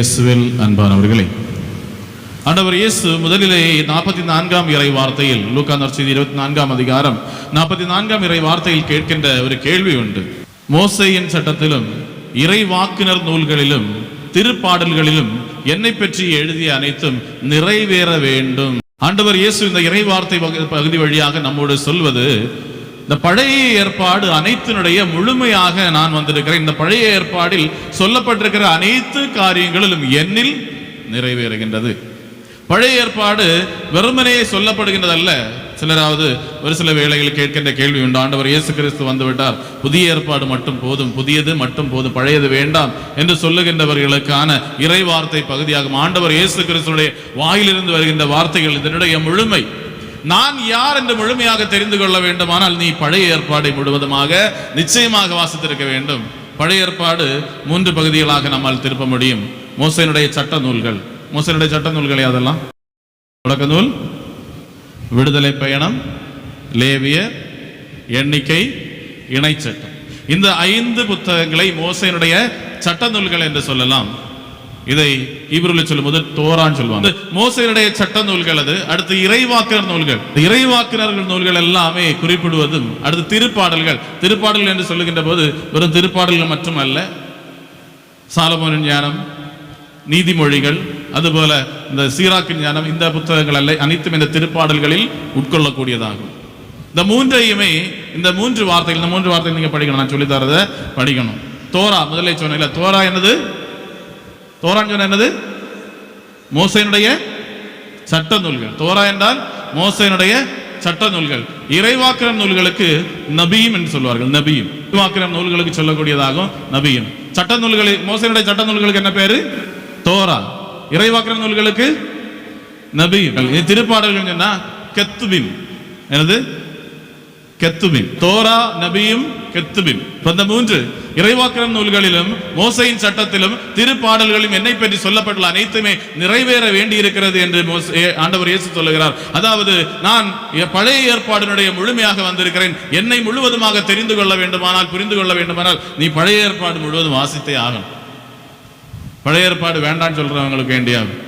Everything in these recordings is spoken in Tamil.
இயேசுவில் அன்பானவர்களே ஆண்டவர் இயேசு முதலிலே நாற்பத்தி நான்காம் இறை வார்த்தையில் லூக்கா நற்செய்தி இருபத்தி நான்காம் அதிகாரம் நாற்பத்தி நான்காம் இறை வார்த்தையில் கேட்கின்ற ஒரு கேள்வி உண்டு. மோசையின் சட்டத்திலும் இறை வாக்குனர் நூல்களிலும் திருப்பாடல்களிலும் என்னை பற்றி எழுதிய அனைத்தும் நிறைவேற வேண்டும். ஆண்டவர் இயேசு இந்த இறை வார்த்தை பகுதி வழியாக நம்மோடு சொல்வது இந்த பழைய ஏற்பாடு அனைத்தினுடைய முழுமையாக நான் வந்திருக்கிறேன். இந்த பழைய ஏற்பாடில் சொல்லப்பட்டிருக்கிற அனைத்து காரியங்களிலும் என்னில் நிறைவேறுகின்றது. பழைய ஏற்பாடு வெறுமனே சொல்லப்படுகின்றதல்ல. சிலராவது ஒரு சில வேளைகளில் கேட்கின்ற கேள்வி உண்டு. ஆண்டவர் இயேசு கிறிஸ்து வந்துவிட்டார். புதிய ஏற்பாடு மட்டும் போதும். புதியது மட்டும் போதும். பழையது வேண்டாம் என்று சொல்லுகின்றவர்களுக்கான இறை வார்த்தை பகுதியாகும். ஆண்டவர் இயேசு கிறிஸ்துடைய வாயிலிருந்து வருகின்ற வார்த்தைகள் இதனுடைய முழுமை. நான் யார் என்று முழுமையாக தெரிந்து கொள்ள வேண்டுமானால் நீ பழைய ஏற்பாடை முழுவதுமாக நிச்சயமாக வாசித்திருக்க வேண்டும். பழைய ஏற்பாடு மூன்று பகுதிகளாக நம்மால் திருப்ப முடியும். மோசனுடைய சட்ட நூல்கள். மோசனுடைய சட்ட நூல்களை அதெல்லாம் தொடக்க நூல் விடுதலை பயணம் லேவியர் எண்ணிக்கை இணைச்சட்டம். இந்த ஐந்து புத்தகங்களை மோசையினுடைய சட்ட நூல்கள் என்று சொல்லலாம். இதை ஈபிரில் சொல்லும் போது தோரான் சொல்லுவாங்க. இந்த மோசையினுடைய சட்ட நூல்கள் அது அடுத்து இறைவாக்கினர் நூல்கள். இந்த இறைவாக்கினர்கள் நூல்கள் எல்லாமே குறிப்பிடுவதும் அடுத்து திருப்பாடல்கள். திருப்பாடல்கள் என்று சொல்லுகின்ற போது வெறும் திருப்பாடல்கள் மட்டுமல்ல சாலமோனின் ஞானம் நீதிமொழிகள் அதுபோல இந்த சீராக்கின் ஞானம் இந்த புத்தகங்கள் அல்ல அனைத்தும் இந்த திருப்பாடல்களில் உட்கொள்ளக்கூடியதாகும். இந்த மூன்றையுமே இந்த மூன்று வார்த்தைகள் இந்த மூன்று வார்த்தைகள் நீங்க படிக்கணும் நான் சொல்லித் தரதை படிக்கணும். தோரா முதலே சொன்னேன் தோரா என்னது? தோரான்னு சொன்ன என்னது? மோசையினுடைய சட்ட நூல்கள் தோரா என்றால் மோசையினுடைய சட்ட நூல்கள் இறைவாக்கிரம் நூல்களுக்கு நபியும் என்று சொல்வார்கள் நபியும். இறைவாக்கிரம் நூல்களுக்கு சொல்லக்கூடியதாகும் நபியும். சட்ட நூல்களை மோசையினுடைய சட்ட நூல்களுக்கு என்ன பேரு? தோரா. இறைவாக்கிரம் நூல்களுக்கு நபியும். திருப்பாடல்கள் சொன்னா கெத்துபிம். எனது கெத்துபிம் தோரா நபியும் கெத்துபிம் இப்ப இந்த மூன்று இறைவாக்கிரம் நூல்களிலும் மோசையின் சட்டத்திலும் திருப்பாடல்களிலும் என்னை பற்றி சொல்லப்பட்டுள்ள அனைத்துமே நிறைவேற வேண்டி இருக்கிறது என்று ஆண்டவர் இயேசு சொல்லுகிறார். அதாவது நான் பழைய ஏற்பாடினுடைய முழுமையாக வந்திருக்கிறேன். என்னை முழுவதுமாக தெரிந்து கொள்ள வேண்டுமானால் புரிந்து கொள்ள வேண்டுமானால் நீ பழைய ஏற்பாடு முழுவதும் வாசித்தே ஆகணும். பழைய ஏற்பாடு வேண்டாம்னு சொல்றவங்களுக்கு வேண்டியாகும்.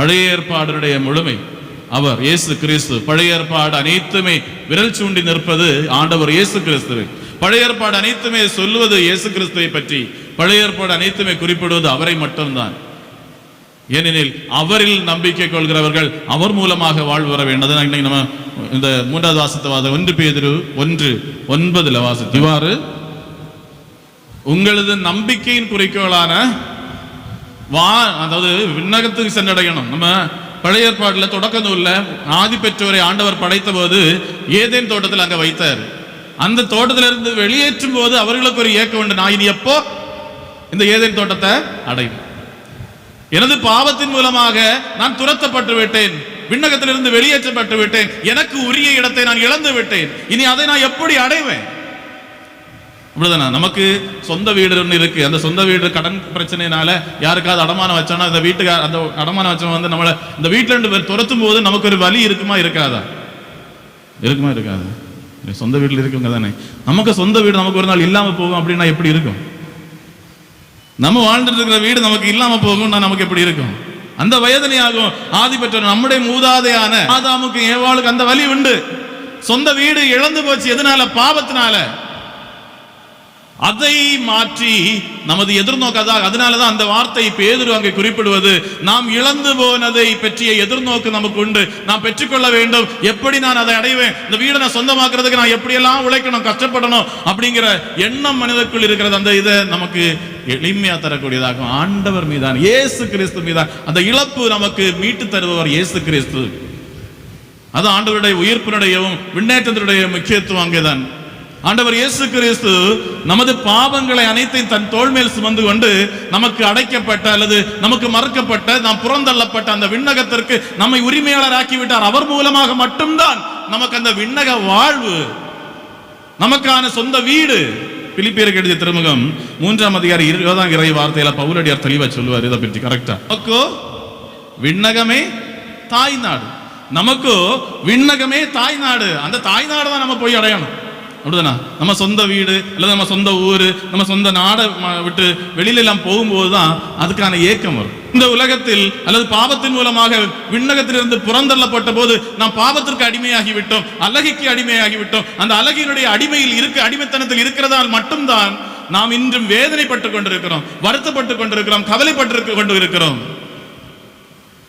பழைய ஏற்பாடினுடைய முழுமை அவர் இயேசு கிறிஸ்து. பழைய ஏற்பாடு அனைத்துமே விரல் சூண்டி நிற்பது ஆண்டவர் இயேசு கிறிஸ்துவை பழைய ஏற்பாடு அனைத்துமே சொல்லுவது இயேசு கிறிஸ்துவை பற்றி. பழைய ஏற்பாடு அனைத்துமே குறிப்பிடுவது அவரை மட்டும்தான். ஏனெனில் அவரில் நம்பிக்கை கொள்கிறவர்கள் அவர் மூலமாக வாழ்வு வர வேண்டும். நம்ம இந்த மூன்றாவது வாசத்தை வாசம். ஒன்று பேதிரு ஒன்று ஒன்பதுல வாசித்து இவ்வாறு உங்களது நம்பிக்கையின் குறிக்கோளான வா அதாவது விண்ணகத்துக்கு சென்றடையணும். நம்ம பழைய ஏற்பாடுல தொடக்க நூல்ல ஆதி பெற்றோரை ஆண்டவர் படைத்த போது ஏதேன் தோட்டத்தில் அங்க வைத்தார். அந்த தோட்டத்திலிருந்து வெளியேற்றும் போது அவர்களுக்கு ஒரு ஏக்கம் உண்டு. நான் இனி எப்போ இந்த ஏதேன் தோட்டத்தை அடையும்? எனது பாவத்தின் மூலமாக நான் துரத்தப்பட்டு விட்டேன். விண்ணகத்திலிருந்து வெளியேற்றப்பட்டு விட்டேன். எனக்கு உரிய இடத்தை நான் இழந்து விட்டேன். இனி அதை நான் எப்படி அடைவேன்? அப்படிதானே நமக்கு சொந்த வீடு ஒன்று இருக்குது அந்த சொந்த வீடு கடன் பிரச்சனைனால யாருக்காவது அடமானம் வச்சோன்னா அந்த வீட்டுக்கார அந்த அடமானம் வச்சவன் வந்து நம்மளை இந்த வீட்டில் ரெண்டு பேர் துரத்தும் போது நமக்கு ஒரு வலி இருக்குமா இருக்காதா? இருக்குமா இருக்காது. சொந்த வீட்டில் இருக்குங்க தானே. நமக்கு சொந்த வீடு நமக்கு ஒரு நாள் இல்லாமல் போகும் அப்படின்னா எப்படி இருக்கும்? நம்ம வாழ்ந்துட்டு இருக்கிற வீடு நமக்கு இல்லாமல் போகும்னா நமக்கு எப்படி இருக்கும்? அந்த வயதனையாகும். ஆதிபட்சம் ஆதி நம்முடைய மூதாதையான ஆதாமுக்கு ஏவாளுக்கு அந்த வலி உண்டு. சொந்த வீடு இழந்து போச்சு. எதனால? பாவத்தினால. அதை மாற்றி நமது எதிர்நோக்கதாக அதனாலதான் அந்த வார்த்தை பேதுரு அங்கே குறிப்பிடுவது நாம் இழந்து போனதை பற்றிய எதிர்நோக்கு நமக்கு உண்டு நாம் பெற்றுக்கொள்ள வேண்டும். எப்படி நான் அதை அடைவேன்? இந்த வீடை நான் சொந்தமாக்குறதுக்கு நான் எப்படியெல்லாம் உழைக்கணும் கஷ்டப்படணும் அப்படிங்கிற எண்ணம் மனிதக்குள் இருக்கிறது. அந்த இதை நமக்கு எளிமையா தரக்கூடியதாகும். ஆண்டவர் மீதான் இயேசு கிறிஸ்து மீதான் அந்த இழப்பு நமக்கு மீட்டு தருபவர் இயேசு கிறிஸ்து. அது ஆண்டவருடைய உயிர்ப்பினுடையவும் விண்ணேற்றத்தினுடைய முக்கியத்துவம் அங்கேதான். ஆண்டவர் இயேசு கிறிஸ்து நமது பாவங்களை அனைத்தையும் தன் தோல் மேல் சுமந்து கொண்டு நமக்கு அடைக்கப்பட்ட அல்லது நமக்கு மறுக்கப்பட்ட நாம் புறந்தள்ளப்பட்ட அந்த விண்ணகத்திற்கு நம்மை உரிமையாளர் ஆக்கி விட்டார் அவர் மூலமாக மட்டும்தான் நமக்கு அந்த விண்ணக வாழ்வு நமக்கான சொந்த வீடு. பிலிப்பியருக்கு எழுதிய திருமுகம் மூன்றாம் அதிகாரி இருபதாம் இறை வார்த்தையில பவுலடியார் தெளிவா சொல்லுவார். இதை பற்றி கரெக்டா நமக்கோ விண்ணகமே தாய் நாடு நமக்கு விண்ணகமே தாய் நாடு அந்த தாய் நாடு தான் நம்ம போய் அடையணும். அப்படிதானா? நம்ம சொந்த வீடு அல்லது நம்ம சொந்த ஊர் நம்ம சொந்த நாடை விட்டு வெளியில எல்லாம் போகும்போது தான் அதுக்கான ஏக்கம் வரும். இந்த உலகத்தில் அல்லது பாவத்தின் மூலமாக விண்ணகத்திலிருந்து புறந்தள்ளப்பட்ட போது நாம் பாவத்திற்கு அடிமையாகி விட்டோம் அழகிக்கு அடிமையாகி விட்டோம். அந்த அழகினுடைய அடிமையில் இருக்க அடிமைத்தனத்தில் இருக்கிறதால் மட்டும்தான் நாம் இன்றும் வேதனைப்பட்டு கொண்டிருக்கிறோம் வருத்தப்பட்டு கொண்டிருக்கிறோம் கவலைப்பட்டு கொண்டு இருக்கிறோம்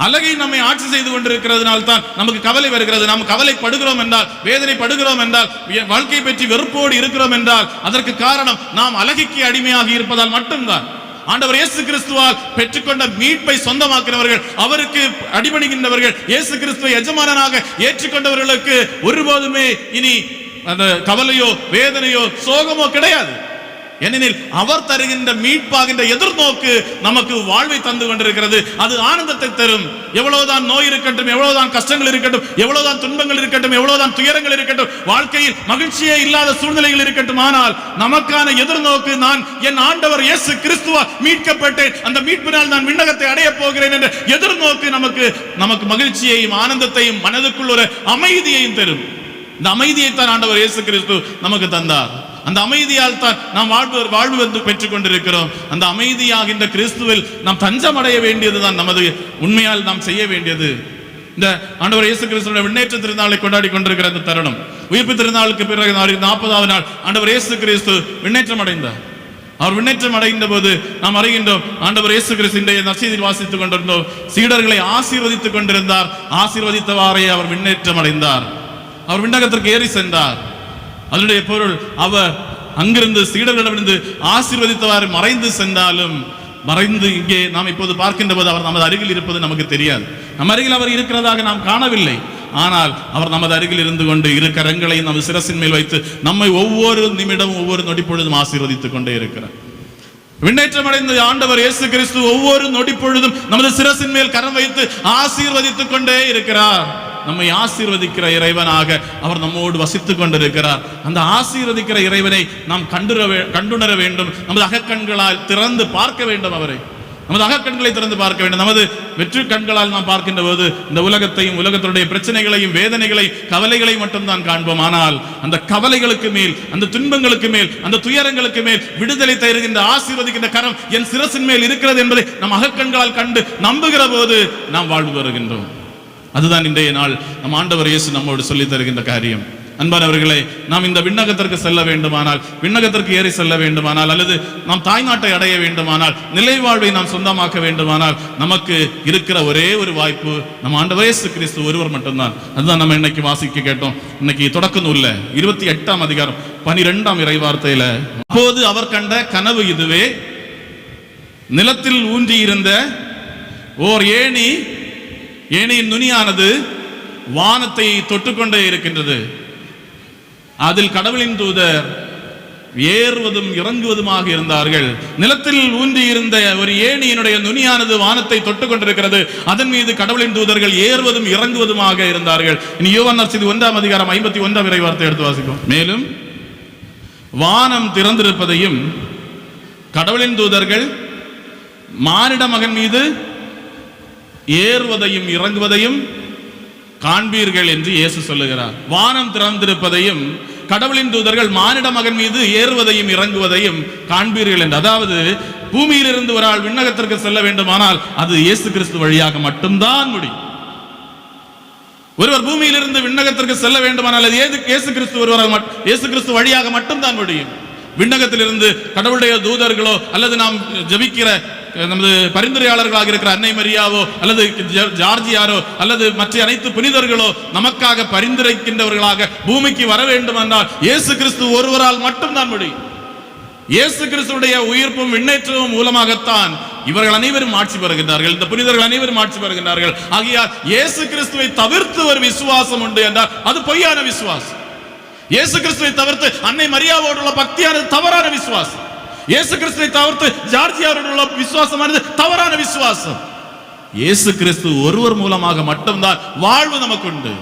அழகை நம்மை ஆட்சி செய்து கொண்டிருக்கிறதுனால் தான் நமக்கு கவலை வருகிறது. நாம் கவலைப்படுகிறோம் என்றால் வேதனைப்படுகிறோம் என்றால் வாழ்க்கை பற்றி வெறுப்போடு இருக்கிறோம் என்றால் அதற்கு காரணம் நாம் அழகிக்கு அடிமையாகி இருப்பதால் மட்டும்தான். ஆண்டவர் இயேசு கிறிஸ்துவால் பெற்றுக்கொண்ட மீட்பை சொந்தமாக்கிறவர்கள் அவருக்கு அடிபணிகின்றவர்கள் இயேசு கிறிஸ்துவை எஜமானனாக ஏற்றுக்கொண்டவர்களுக்கு ஒருபோதுமே இனி அந்த கவலையோ வேதனையோ சோகமோ கிடையாது. ஏனெனில் அவர் தருகின்ற மீட்பாகின்ற எதிர்நோக்கு நமக்கு வாழ்வை தந்து கொண்டிருக்கிறது. அது ஆனந்தத்தை தரும். எவ்வளவுதான் நோய் இருக்கட்டும் எவ்வளவுதான் கஷ்டங்கள் இருக்கட்டும் எவ்வளவுதான் துன்பங்கள் இருக்கட்டும் எவ்வளவுதான் துயரங்கள் இருக்கட்டும் வாழ்க்கையில் மகிழ்ச்சியே இல்லாத சூழ்நிலைகள் இருக்கட்டும். ஆனால் நமக்கான எதிர்நோக்கு நான் என் ஆண்டவர் இயேசு கிறிஸ்துவா மீட்கப்பட்டேன் அந்த மீட்பினால் நான் விண்ணகத்தை அடைய போகிறேன் என்ற எதிர்நோக்கு நமக்கு நமக்கு மகிழ்ச்சியையும் ஆனந்தத்தையும் மனதுக்குள் ஒரு அமைதியையும் தரும். இந்த அமைதியைத்தான் ஆண்டவர் இயேசு கிறிஸ்து நமக்கு தந்தார். அந்த அமைதியால் தான் நாம் வாழ்வு வாழ்வு வந்து பெற்றுக் கொண்டிருக்கிறோம் அந்த அமைதியாகின்ற கிறிஸ்துவில் நாம் தஞ்சம் அடைய வேண்டியதுதான் நமது உண்மையால் நாம் செய்ய வேண்டியது. இந்த ஆண்டவர் இயேசு கிறிஸ்துவோட விண்ணேற்ற திருநாளை கொண்டாடி கொண்டிருக்கிற அந்த தருணம். உயிர்ப்பு திருநாளுக்கு பிறகு நாற்பதாவது நாள் ஆண்டவர் இயேசு கிறிஸ்து விண்ணேற்றம் அடைந்தார். அவர் விண்ணேற்றம் அடைந்த போது நாம் அறிகின்றோம் ஆண்டவர் இயேசு கிறிஸ்து இன்றைய வாசித்துக் கொண்டிருந்தோம். சீடர்களை ஆசீர்வதித்துக் கொண்டிருந்தார். ஆசீர்வதித்தவாறே அவர் விண்ணேற்றம் அடைந்தார். அவர் விண்ணகத்திற்கு ஏறி சென்றார். அதனுடைய பொருள் அவர் அங்கிருந்து சீடர்களிடமிருந்து ஆசீர்வதித்தவாறு மறைந்து சென்றாலும் மறைந்து இங்கே நாம் இப்போது பார்க்கின்ற போது அவர் நமது அருகில் இருப்பது நமக்கு தெரியாது. நம் அருகில் அவர் இருக்கிறதாக நாம் காணவில்லை. ஆனால் அவர் நமது அருகில் இருந்து கொண்டு இரு கரங்களை நமது சிரசின் மேல் வைத்து நம்மை ஒவ்வொரு நிமிடமும் ஒவ்வொரு நொடி பொழுதும் ஆசீர்வதித்துக் கொண்டே இருக்கிறார். விண்ணேற்றம் அடைந்த ஆண்டவர் இயேசு கிறிஸ்து ஒவ்வொரு நொடி பொழுதும் நமது சிரசின் மேல் கரம் வைத்து ஆசீர்வதித்துக் கொண்டே இருக்கிறார். நம்மை ஆசீர்வதிக்கிற இறைவனாக அவர் நம்மோடு வசித்துக் கொண்டிருக்கிறார். அந்த ஆசீர்வதிக்கிற இறைவனை நாம் கண்டுற வே- கண்டுணர வேண்டும். நமது அகக்கண்களால் திறந்து பார்க்க வேண்டும் அவரை. நமது அகக்கண்களை திறந்து பார்க்க வேண்டும். நமது வெற்று கண்களால் நாம் பார்க்கின்ற போது இந்த உலகத்தையும் உலகத்தினுடைய பிரச்சனைகளையும் வேதனைகளை கவலைகளையும் மட்டும்தான் காண்போம். ஆனால் அந்த கவலைகளுக்கு மேல் அந்த துன்பங்களுக்கு மேல் அந்த துயரங்களுக்கு மேல் விடுதலை தருகின்ற ஆசீர்வதிக்கின்ற கரம் என் சிரசின் மேல் இருக்கிறது என்பதை நம் அகக்கண்களால் கண்டு நம்புகிற போது நாம் வாழ்வு வருகின்றோம். அதுதான் இன்றைய நாள். நம் ஆண்டவர் இயேசு நம்மோடு சொல்லித் தருகின்ற காரியம். அன்பானவர்களே நாம் இந்த விண்ணகத்திற்கு செல்ல வேண்டுமானால் விண்ணகத்திற்கு ஏறி செல்ல வேண்டுமானால் அல்லது நாம் தாய்நாட்டை அடைய வேண்டுமானால் நிலை வாழ்வை நாம் சொந்தமாக்க வேண்டுமானால் நமக்கு இருக்கிற ஒரே ஒரு வாய்ப்பு நம் ஆண்டவர் இயேசு கிறிஸ்து ஒருவர் மட்டும்தான். அதுதான் நம்ம இன்னைக்கு வாசிக்க கேட்டோம். இன்னைக்கு தொடக்க நூல்ல இருபத்தி எட்டாம் அதிகாரம் பனிரெண்டாம் இறைவார்த்தையில அப்போது அவர் கண்ட கனவு இதுவே நிலத்தில் ஊன்றியிருந்த ஓர் ஏணி ஏனையின் நுனியானது வானத்தை தொட்டுக்கொண்டே இருக்கின்றது. அதில் கடவுளின் தூதர் ஏறுவதும் இறங்குவதுமாக இருந்தார்கள். நிலத்தில் ஊன்றி இருந்த ஒரு ஏணியினுடைய நுனியானது வானத்தை தொட்டு கொண்டிருக்கிறது அதன் மீது கடவுளின் தூதர்கள் ஏறுவதும் இறங்குவதுமாக இருந்தார்கள். இனி யோவான் நற்செய்தி ஒன்றாம் அதிகாரம் ஐம்பத்தி ஒன்றாம் இறை வார்த்தை எடுத்து வாசிக்கும் மேலும் வானம் திறந்திருப்பதையும் கடவுளின் தூதர்கள் மானிட மகன் மீது ஏறுவதையும் இறங்குவதையும் காண்பீர்கள் என்று இயேசு சொல்லுகிறார். வானம் திறந்திருப்பதையும் கடவுளின் தூதர்கள் மானிட மகன் மீது ஏறுவதையும் இறங்குவதையும் காண்பீர்கள் என்று. அதாவது பூமியிலிருந்து ஒரு ஆள் விண்ணகத்திற்கு செல்ல வேண்டுமானால் அது இயேசு கிறிஸ்து வழியாக மட்டும்தான் முடியும். ஒருவர் பூமியிலிருந்து விண்ணகத்திற்கு செல்ல வேண்டுமானால் அது ஏது இயேசு கிறிஸ்து ஒருவராக இயேசு கிறிஸ்து வழியாக மட்டும்தான் முடியும். விண்ணகத்திலிருந்து கடவுளுடைய தூதர்களோ அல்லது நாம் ஜெபிக்கிற நமது பரிந்துரையாளர்களாக இருக்கிற அன்னை மரியாவோ அல்லது ஜார்ஜியாரோ அல்லது மற்ற அனைத்து புனிதர்களோ நமக்காக பரிந்துரைக்கின்றவர்களாக பூமிக்கு வர வேண்டும் என்றால் இயேசு கிறிஸ்து ஒருவரால் மட்டும்தான் முடியும் இயேசு கிறிஸ்துடைய உயிர்ப்பும் விண்ணேற்றமும் மூலமாகத்தான் இவர்கள் அனைவரும் ஆட்சி பெறுகின்றார்கள். இந்த புனிதர்கள் அனைவரும் ஆட்சி பெறுகின்றார்கள். ஆகையால் இயேசு கிறிஸ்துவை தவிர்த்து ஒரு விசுவாசம் உண்டு என்றால் அது பொய்யான விசுவாசம். இயேசு கிறிஸ்துவை தவிர்த்து அன்னை மரியாவோடு உள்ள பக்தியானது தவறான விசுவாசம். இயேசு கிறிஸ்துவை தவிர்த்து ஜார்ஜியாவோடு உள்ள விசுவாசமானது தவறான விசுவாசம். இயேசு கிறிஸ்து ஒருவர் மூலமாக மட்டும்தான் வாழ்வு நமக்கு உண்டு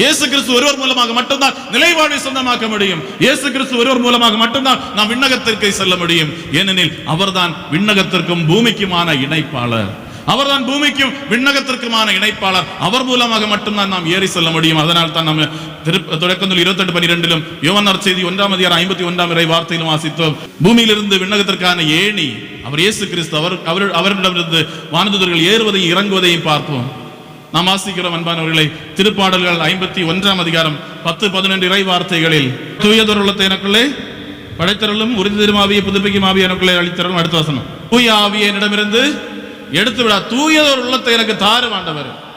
இயேசு கிறிஸ்து ஒருவர் மூலமாக மட்டும்தான் நிலைவாழ்வை சொந்தமாக்க முடியும். இயேசு கிறிஸ்து ஒருவர் மூலமாக மட்டும்தான் நாம் விண்ணகத்திற்கு செல்ல முடியும். ஏனெனில் அவர்தான் விண்ணகத்திற்கும் பூமிக்குமான இணைப்பாளர். அவர்தான் பூமிக்கும் விண்ணகத்திற்குமான இணைப்பாளர். அவர் மூலமாக மட்டும்தான் நாம் ஏறி செல்ல முடியும். அதனால் தான் நம்ம தொடக்கத்தில் தொடக்க நூல் இருபத்தெட்டு பனிரெண்டிலும் யோவனார் செய்தி ஒன்றாம் அதிகாரம் ஐம்பத்தி ஒன்றாம் இறை வார்த்தையிலும் வாசித்தோம். பூமியிலிருந்து விண்ணகத்திற்கான ஏணி அவர் இயேசு கிறிஸ்து அவர் அவர் அவரிடமிருந்து வானதுதர்கள் ஏறுவதையும் இறங்குவதையும் பார்ப்போம். நாம் வாசிக்கிறோம் அன்பானவர்களை திருப்பாடல்கள் ஐம்பத்தி ஒன்றாம் அதிகாரம் பத்து பதினொன்று இறை வார்த்தைகளில் தூயதொரு எனக்குள்ளே படைத்தரலும் உறுதி திருமாவிய புதுப்பிக்கும் ஆவிய எனக்குள்ளே அளித்தரலும் அடுத்த வசனம். தூய ஆவிய என்னிடமிருந்து எடுத்து விடா தூயதொரு உள்ளத்தை எனக்கு தாறு ஆண்டவர்.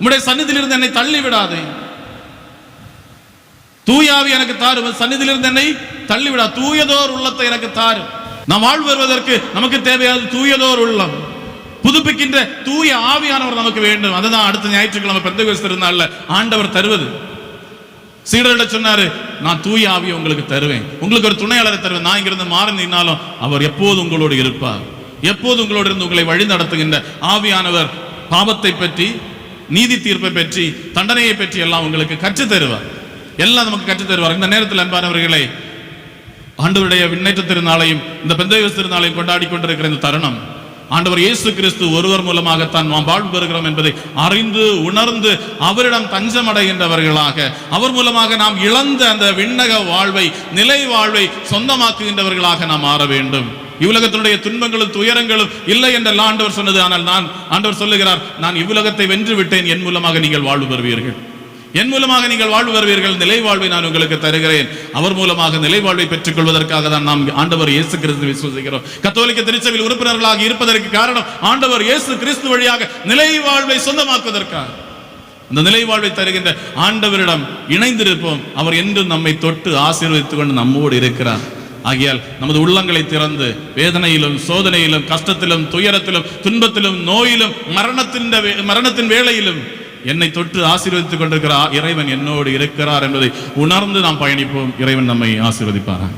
உம்முடைய சந்நிதியிலிருந்து என்னை தள்ளி விடாதே. தூயாவி எனக்கு தாரு சந்நிதியிலிருந்து என்னை தள்ளிவிடா தூயதோர் உள்ளத்தை எனக்கு தாரு. நாம் வாழ்வு வருவதற்கு நமக்கு தேவையானது தூயதோர் உள்ளம். புதுப்பிக்கின்ற தூய ஆவியானவர் நமக்கு வேண்டும். அதுதான் அடுத்த ஞாயிற்றுக்கிழமை பெந்தகோஸ்து இருந்தால ஆண்டவர் தருவது. சீடர்கிட்ட சொன்னாரு நான் தூய ஆவியை உங்களுக்கு தருவேன். உங்களுக்கு ஒரு துணையாளரை தருவேன். நான் இங்கிருந்து மாறி நின்னாலும் அவர் எப்போது உங்களோடு இருப்பார். எப்போது உங்களோடு இருந்து உங்களை வழி நடத்துகின்ற ஆவியானவர் பாவத்தை பற்றி நீதி தீர்ப்பை பற்றி தண்டனையை பற்றி எல்லாம் உங்களுக்கு கற்றுத் தருவார். எல்லாம் நமக்கு கற்று தருவார். இந்த நேரத்தில் அன்பானவர்களை ஆண்டவருடைய விண்ணேற்ற திருநாளையும் இந்த பெந்தயோஸ் திருநாளையும் கொண்டாடி கொண்டிருக்கிற இந்த தருணம் ஆண்டவர் இயேசு கிறிஸ்து ஒருவர் மூலமாகத்தான் நாம் வாழ்வு பெறுகிறோம் என்பதை அறிந்து உணர்ந்து அவரிடம் தஞ்சம் அடைகின்றவர்களாக அவர் மூலமாக நாம் இழந்த அந்த விண்ணக வாழ்வை நிலை வாழ்வை சொந்தமாக்குகின்றவர்களாக நாம் மாற வேண்டும். இவ்வுலகத்தினுடைய துன்பங்களும் துயரங்களும் இல்லை என்றெல்லாம் ஆண்டவர் சொன்னது. ஆனால் நான் ஆண்டவர் சொல்லுகிறார் நான் இவ்வுலகத்தை வென்று விட்டேன். என் மூலமாக நீங்கள் வாழ்வு பெறுவீர்கள். என் மூலமாக நீங்கள் வாழ்வு வருவீர்கள் நிலை வாழ்வை நான் உங்களுக்கு தருகிறேன். அவர் மூலமாக நிலை வாழ்வை பெற்றுக் கொள்வதற்காக தான் நாம் ஆண்டவர் இயேசு கிறிஸ்து விசுவசிக்கிறோம். கத்தோலிக்க திருச்சபையில் உறுப்பினர்களாக இருப்பதற்கு காரணம் ஆண்டவர் இயேசு கிறிஸ்து வழியாக நிலை வாழ்வை சொந்தமாக்குவதற்காக. அந்த நிலை வாழ்வை தருகின்ற ஆண்டவரிடம் இணைந்திருப்போம். அவர் என்றும் நம்மை தொட்டு ஆசீர்வதித்துக் கொண்டு நம்மோடு இருக்கிறார். ஆகையால் நமது உள்ளங்களை திறந்து வேதனையிலும் சோதனையிலும் கஷ்டத்திலும் துயரத்திலும் துன்பத்திலும் நோயிலும் மரணத்தின் மரணத்தின் வேளையிலும் என்னை தொட்டு ஆசீர்வதித்துக் கொண்டிருக்கிற இறைவன் என்னோடு இருக்கிறார் என்பதை உணர்ந்து நாம் பயணிப்போம். இறைவன் நம்மை ஆசீர்வதிப்பாரான்